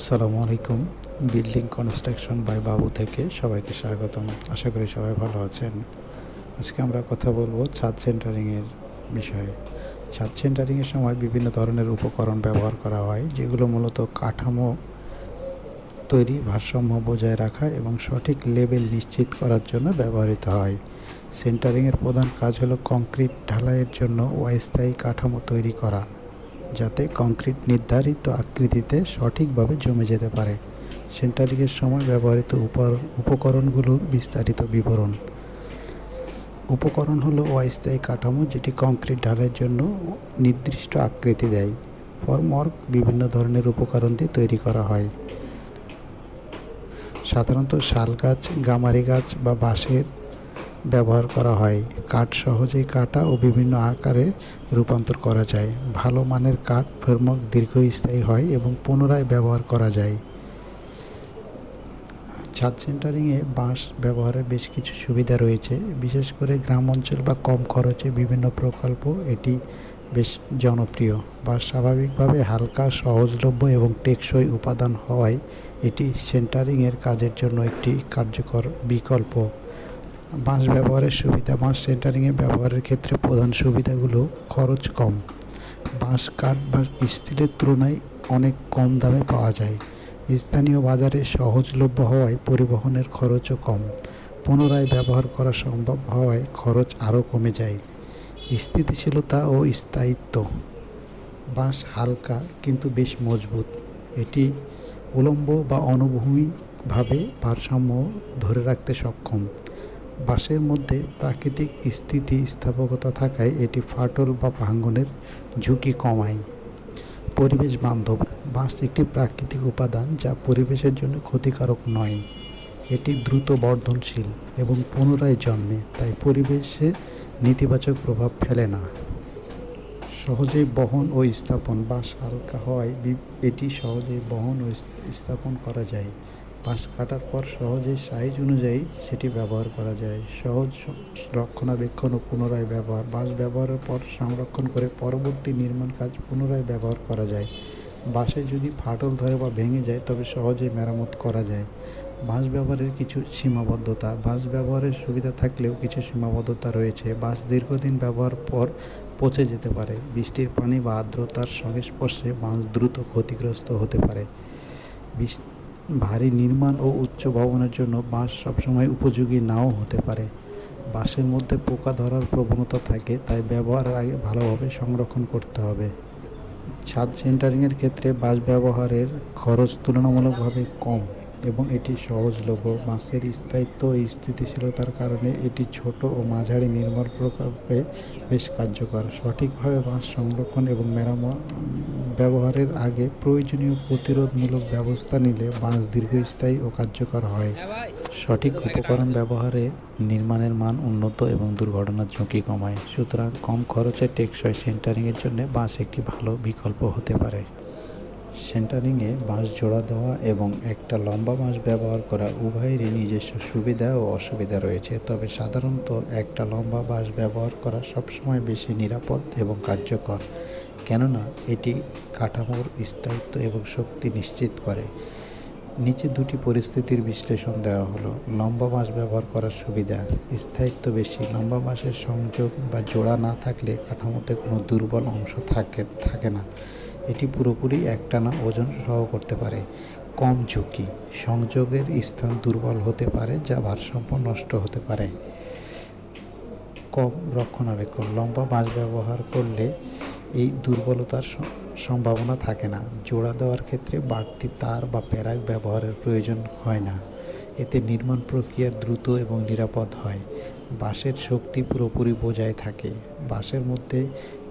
আসসালামু আলাইকুম। Building construction by বাবু থেকে সবাইকে স্বাগতম। আশা করি সবাই ভালো আছেন। আজকে আমরা কথা বলব ছাদ সেন্টারিংয়ের বিষয়ে। ছাদ সেন্টারিংয়ের সময় বিভিন্ন ধরনের উপকরণ ব্যবহার করা হয়, যেগুলো মূলত কাঠামো তৈরি, ভারসাম্য বজায় রাখা এবং সঠিক লেভেল নিশ্চিত করার জন্য ব্যবহৃত হয়। সেন্টারিংয়ের প্রধান কাজ হলো কংক্রিট ঢালাইয়ের জন্য অস্থায়ী কাঠামো তৈরি করা। যাতে কংক্রিট নির্ধারিত আকৃতিতে সঠিকভাবে জমে যেতে পারে। সেন্টারিংয়ের সময় ব্যবহৃত উপকরণগুলোর বিস্তারিত বিবরণ। উপকরণ হলো অস্থায়ী কাঠামো যেটি কংক্রিট ঢালের জন্য নির্দিষ্ট আকৃতি দেয়। ফর্মওয়ার্ক বিভিন্ন ধরনের উপকরণ দিয়ে তৈরি করা হয়। সাধারণত শাল গাছ গামারি গাছ বা বাঁশের ব্যবহার করা হয়। কাঠ সহজেই কাটা ও বিভিন্ন আকারে রূপান্তর করা যায়। ভালো মানের কাঠ ফেরমক দীর্ঘস্থায়ী হয় এবং পুনরায় ব্যবহার করা যায়। ছাদ সেন্টারিংয়ে বাঁশ ব্যবহারের বেশ কিছু সুবিধা রয়েছে। বিশেষ করে গ্রাম অঞ্চল বা কম খরচে বিভিন্ন প্রকল্প, এটি বেশ জনপ্রিয়। বাঁশ স্বাভাবিকভাবে হালকা, সহজলভ্য এবং টেকসই উপাদান হওয়ায় এটি সেন্টারিংয়ের কাজের জন্য একটি কার্যকর বিকল্প। বাঁশ ব্যবহারের সুবিধা, বাঁশ সেন্টারিংয়ে ব্যবহারের ক্ষেত্রে প্রধান সুবিধাগুলো খরচ কম। বাঁশ কাঠ বা স্টিলের তুলনায় অনেক কম দামে পাওয়া যায়। স্থানীয় বাজারে সহজলভ্য হওয়ায় পরিবহনের খরচও কম। পুনরায় ব্যবহার করা সম্ভব হওয়ায় খরচ আরও কমে যায়। স্থিতিশীলতা ও স্থায়িত্ব। বাঁশ হালকা কিন্তু বেশ মজবুত। এটি উলম্ব বা অনুভূমিভাবে ভারসাম্য ধরে রাখতে সক্ষম। বাঁশের মধ্যে প্রাকৃতিক স্থিতি স্থাপকতা থাকায় এটি ফাটল বা ভাঙ্গনের ঝুঁকি কমায়। পরিবেশ বান্ধব। বাঁশ একটি প্রাকৃতিক উপাদান যা পরিবেশের জন্য ক্ষতিকারক নয়। এটি দ্রুত বর্ধনশীল এবং পুনরায় জন্মে, তাই পরিবেশে নেতিবাচক প্রভাব ফেলে না। সহজেই বহন ও স্থাপন। বাঁশ হালকা হওয়ায় এটি সহজেই বহন ও স্থাপন করা যায়। বাঁশ কাটার পর সহজেই সাইজ অনুযায়ী সেটি ব্যবহার করা যায়। সহজ রক্ষণাবেক্ষণ ও পুনরায় ব্যবহার। বাঁশ ব্যবহারের পর সংরক্ষণ করে পরবর্তী নির্মাণ কাজ পুনরায় ব্যবহার করা যায়। বাঁশে যদি ফাটল ধরে বা ভেঙে যায়, তবে সহজেই মেরামত করা যায়। বাঁশ ব্যবহারের কিছু সীমাবদ্ধতা। বাঁশ ব্যবহারের সুবিধা থাকলেও কিছু সীমাবদ্ধতা রয়েছে। বাঁশ দীর্ঘদিন ব্যবহার পর পচে যেতে পারে। বৃষ্টির পানি বা আর্দ্রতার সংস্পর্শে বাঁশ দ্রুত ক্ষতিগ্রস্ত হতে পারে। বৃষ- ভারী নির্মাণ ও উচ্চ ভবনের জন্য বাঁশ সবসময় উপযোগী নাও হতে পারে। বাঁশের মধ্যে পোকা ধরার প্রবণতা থাকে, তাই ব্যবহারের আগে ভালোভাবে সংরক্ষণ করতে হবে। ছাদ সেন্টারিংয়ের ক্ষেত্রে বাঁশ ব্যবহারের খরচ তুলনামূলকভাবে কম। এবং এটি সহজলভ্য। বাঁশের স্থায়িত্ব স্থিতিশীলতার কারণে এটি ছোট ও মাঝারি নির্মাণ প্রকল্পে বেশ কার্যকর। সঠিকভাবে বাঁশ সংরক্ষণ এবং মেরামত ব্যবহারের আগে প্রয়োজনীয় প্রতিরোধমূলক ব্যবস্থা নিলে বাঁশ দীর্ঘস্থায়ী ও কার্যকর হয়। সঠিক উপকরণ ব্যবহারে নির্মাণের মান উন্নত এবং দুর্ঘটনার ঝুঁকি কমায়। সুতরাং কম খরচে টেকসই সেন্টারিংয়ের জন্য বাঁশ একটি ভালো বিকল্প হতে পারে। সেন্টারিংয়ে বাঁশ জোড়া দেওয়া এবং একটা লম্বা বাঁশ ব্যবহার করা উভয়েরই নিজস্ব সুবিধা ও অসুবিধা রয়েছে। তবে সাধারণত একটা লম্বা বাঁশ ব্যবহার করা সবসময় বেশি নিরাপদ এবং কার্যকর, কেননা এটি কাঠামোর স্থায়িত্ব এবং শক্তি নিশ্চিত করে। নিচে দুটি পরিস্থিতির বিশ্লেষণ দেওয়া হলো। লম্বা বাঁশ ব্যবহার করার সুবিধা, স্থায়িত্ব বেশি। লম্বা বাঁশের সংযোগ বা জোড়া না থাকলে কাঠামোতে কোনো দুর্বল অংশ থাকে থাকে না। এটি পুরোপুরি একটানা ওজন সহ করতে পারে। কম ঝুঁকি, সংযোগের স্থান দুর্বল হতে পারে যা ভারসাম্য নষ্ট হতে পারে। কম রক্ষণাবেক্ষণ, লম্বা বাঁশ ব্যবহার করলে এই দুর্বলতার সম্ভাবনা থাকে না। জোড়া দেওয়ার ক্ষেত্রে বাড়তি তার বা প্যারাক ব্যবহারের প্রয়োজন হয় না। এতে নির্মাণ প্রক্রিয়া দ্রুত এবং নিরাপদ হয়। বাঁশের শক্তি পুরোপুরি বজায় থাকে। বাঁশের মধ্যে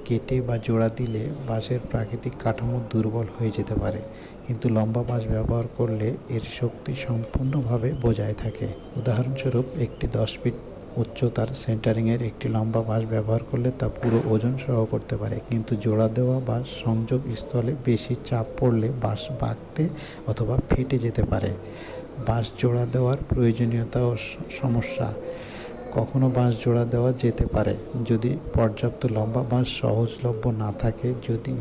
কেটে বা জোড়া দিলে বাঁশের প্রাকৃতিক কাঠামো দুর্বল হয়ে যেতে পারে। কিন্তু লম্বা বাঁশ ব্যবহার করলে এর শক্তি সম্পূর্ণভাবে বজায় থাকে। উদাহরণস্বরূপ, একটি দশ ফিট উচ্চতার সেন্টারিংয়ের একটি লম্বা বাঁশ ব্যবহার করলে তা পুরো ওজন সহ করতে পারে। কিন্তু জোড়া দেওয়া বাঁশ সংযোগ স্থলে বেশি চাপ পড়লে বাঁশ বাঁকতে অথবা ফেটে যেতে পারে। বাঁশ জোড়া দেওয়ার প্রয়োজনীয়তা ও সমস্যা। কখনো বাঁশ জোড়া দেওয়া যেতে পারে। যদি পর্যাপ্ত লম্বা বাঁশ সহজলভ্য না থাকে, যদি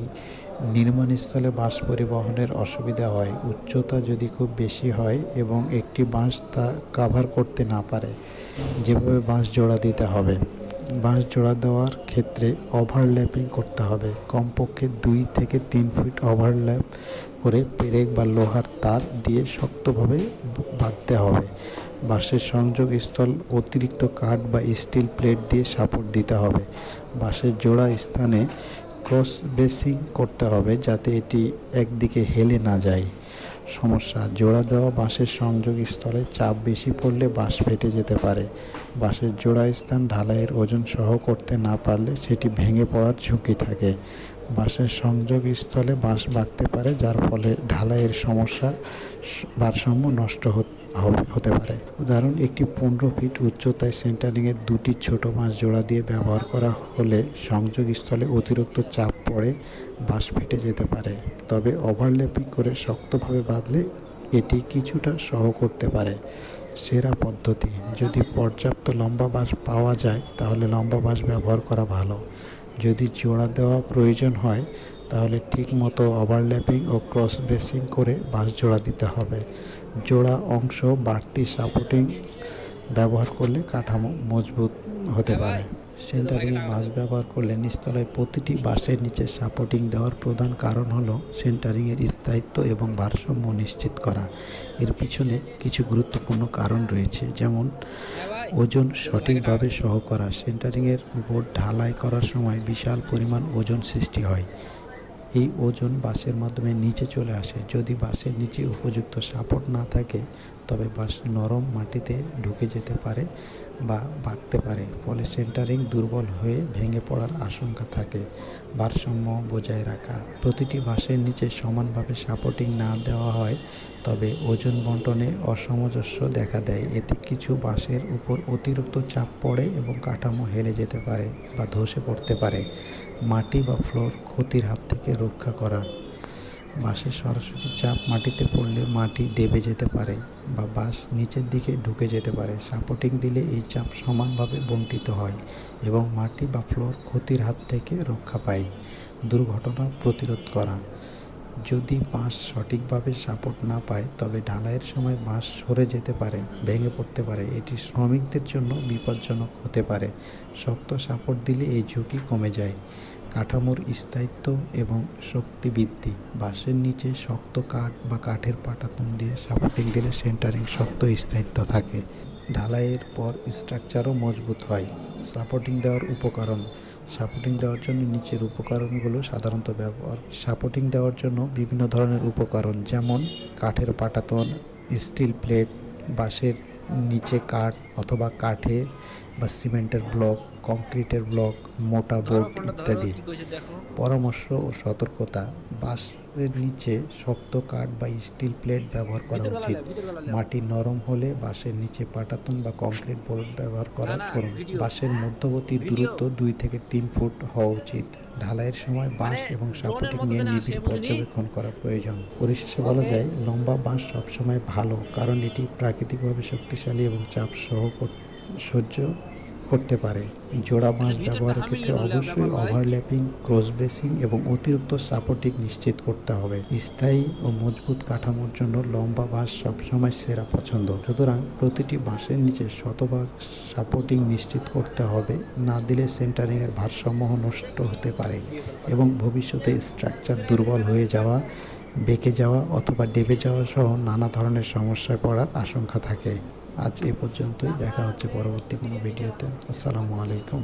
নির্মাণস্থলে বাঁশ পরিবহনের অসুবিধা হয়, উচ্চতা যদি খুব বেশি হয় এবং একটি বাঁশ তা কাভার করতে না পারে, যেভাবে বাঁশ জোড়া দিতে হবে। বাঁশ জোড়া দেওয়ার ক্ষেত্রে ওভারল্যাপিং করতে হবে। কমপক্ষে দুই থেকে তিন ফিট ওভারল্যাপ করে পেরেক বা লোহার তার দিয়ে শক্তভাবে বাঁধতে হবে। বাঁশের সংযোগ স্থল, অতিরিক্ত কাঠ বা স্টিল প্লেট দিয়ে সাপোর্ট দিতে হবে। বাঁশের জোড়া স্থানে ক্রস বেসিং করতে হবে যাতে এটি একদিকে হেলে না যায়। সমস্যা, জোড়া দেওয়া বাঁশের সংযোগ স্থলে চাপ বেশি পড়লে বাঁশ ফেটে যেতে পারে। বাঁশের জোড়া স্থান ঢালাইয়ের ওজন সহ করতে না পারলে সেটি ভেঙে পড়ার ঝুঁকি থাকে। বাঁশের সংযোগ স্থলে বাঁশ বাঁকতে পারে, যার ফলে ঢালাইয়ের সমস্যা, ভারসাম্য নষ্ট হতে হতে পারে। উদাহরণ, একটি পনেরো ফিট উচ্চতায় সেন্টারিংয়ের দুটি ছোট বাঁশ জোড়া দিয়ে ব্যবহার করা হলে সংযোগ স্থলে অতিরিক্ত চাপ পড়ে বাঁশ ফেটে যেতে পারে। তবে ওভারল্যাপিং করে শক্তভাবে বাঁধলে এটি কিছুটা সহ করতে পারে। সেরা পদ্ধতি, যদি পর্যাপ্ত লম্বা বাঁশ পাওয়া যায় তাহলে লম্বা বাঁশ ব্যবহার করা ভালো। যদি জোড়া দেওয়া প্রয়োজন হয় তাহলে ঠিক মতো ওভারল্যাপিং ও ক্রস ব্রেসিং করে বাঁশ জোড়া দিতে হবে। জোড়া অংশ বাড়তি সাপোর্টিং ব্যবহার করলে কাঠামো মজবুত হতে পারে। সেন্টারিং বাঁশ ব্যবহার করলে নিচতলায় প্রতিটি বাঁশের নিচে সাপোর্টিং দেওয়ার প্রধান কারণ হলো সেন্টারিংয়ের স্থায়িত্ব এবং ভারসাম্য নিশ্চিত করা। এর পিছনে কিছু গুরুত্বপূর্ণ কারণ রয়েছে, যেমন ওজন সঠিকভাবে সহ করা। সেন্টারিংয়ের উপর ঢালাই করার সময় বিশাল পরিমাণ ওজন সৃষ্টি হয়। এই ওজন বাসের মাধ্যমে নিচে চলে আসে। যদি বাসের নিচে উপযুক্ত সাপোর্ট না থাকে, তবে বাস নরম মাটিতে ঢুকে যেতে পারে বা বাঁকতে পারে। ফলে সেন্টারিং দুর্বল হয়ে ভেঙে পড়ার আশঙ্কা থাকে। ভারসাম্য বজায় রাখা। প্রতিটি বাসের নিচে সমানভাবে সাপোর্টিং না দেওয়া হয়, তবে ওজন বন্টনে অসামঞ্জস্য দেখা দেয়। এতে কিছু বাসের উপর অতিরিক্ত চাপ পড়ে এবং কাঠামো হেলে যেতে পারে বা ধসে পড়তে পারে। মাটি বা ফ্লোর ক্ষতির হাত থেকে রক্ষা করা। বাঁশের সরাসরি চাপ মাটিতে পড়লে মাটি দেবে যেতে পারে বা বাঁশ নিচের দিকে ঢুকে যেতে পারে। সাপোর্টিং দিলে এই চাপ সমানভাবে বন্টিত হয় এবং মাটি বা ফ্লোর ক্ষতির হাত থেকে রক্ষা পায়। দুর্ঘটনা প্রতিরোধ করা। যদি বাঁশ সঠিকভাবে সাপোর্ট না পায়, তবে ঢালাইয়ের সময় বাঁশ সরে যেতে পারে, ভেঙে পড়তে পারে। এটি শ্রমিকদের জন্য বিপজ্জনক হতে পারে। শক্ত সাপোর্ট দিলে এই ঝুঁকি কমে যায়। কাঠামোর স্থায়িত্ব এবং শক্তি বৃদ্ধি। বাঁশের নিচে শক্ত কাঠ বা কাঠের পাটাতন দিয়ে সাপোর্টিং দিলে সেন্টারিং শক্ত স্থায়িত্ব থাকে। ঢালাইয়ের পর স্ট্রাকচারও মজবুত হয়। সাপোর্টিং দেওয়ার উপকরণ। সাপোর্টিং দেওয়ার জন্য নিচের উপকরণগুলো সাধারণত ব্যবহার সাপোর্টিং দেওয়ার জন্য বিভিন্ন ধরনের উপকরণ যেমন কাঠের পাটাতন স্টিল প্লেট বাঁশের নিচে কাঠ অথবা কাঠের বা সিমেন্টের ব্লক কংক্রিটের ব্লক মোটা বোর্ড ইত্যাদি। পরামর্শ ও সতর্কতা। বাঁশের নিচে শক্ত কাঠ বা স্টিল প্লেট ব্যবহার করা উচিত। মাটি নরম হলে বাঁশের নিচে পাটাতন বা কংক্রিট বোর্ড ব্যবহার করা করুন বাঁশের মধ্যবর্তী দূরত্ব দুই থেকে তিন ফুট হওয়া উচিত। ঢালাইয়ের সময় বাঁশ এবং সাপোর্টিং নিয়ে নিবিড় পর্যবেক্ষণ করা প্রয়োজন। পরিশেষে বলা যায় লম্বা বাঁশ সবসময় ভালো কারণ এটি প্রাকৃতিকভাবে শক্তিশালী এবং চাপ সহ সহ্য করতে পারে। জোড়া বাঁশ ব্যবহারের ক্ষেত্রে অবশ্যই ওভারল্যাপিং ক্রস ব্রেসিং এবং অতিরিক্ত সাপোর্টিং নিশ্চিত করতে হবে। স্থায়ী ও মজবুত কাঠামোর জন্য লম্বা বাঁশ সবসময় সেরা পছন্দ। সুতরাং প্রতিটি বাঁশের নিচে শতভাগ সাপোর্টিং নিশ্চিত করতে হবে। না দিলে সেন্টারিংয়ের ভারসাম্য নষ্ট হতে পারে এবং ভবিষ্যতে স্ট্রাকচার দুর্বল হয়ে যাওয়া বেঁকে যাওয়া অথবা ডেবে যাওয়া সহ নানা ধরনের সমস্যায় পড়ার আশঙ্কা থাকে। আজ এ পর্যন্তই। দেখা হচ্ছে পরবর্তী কোনো ভিডিওতে। আসসালামু আলাইকুম।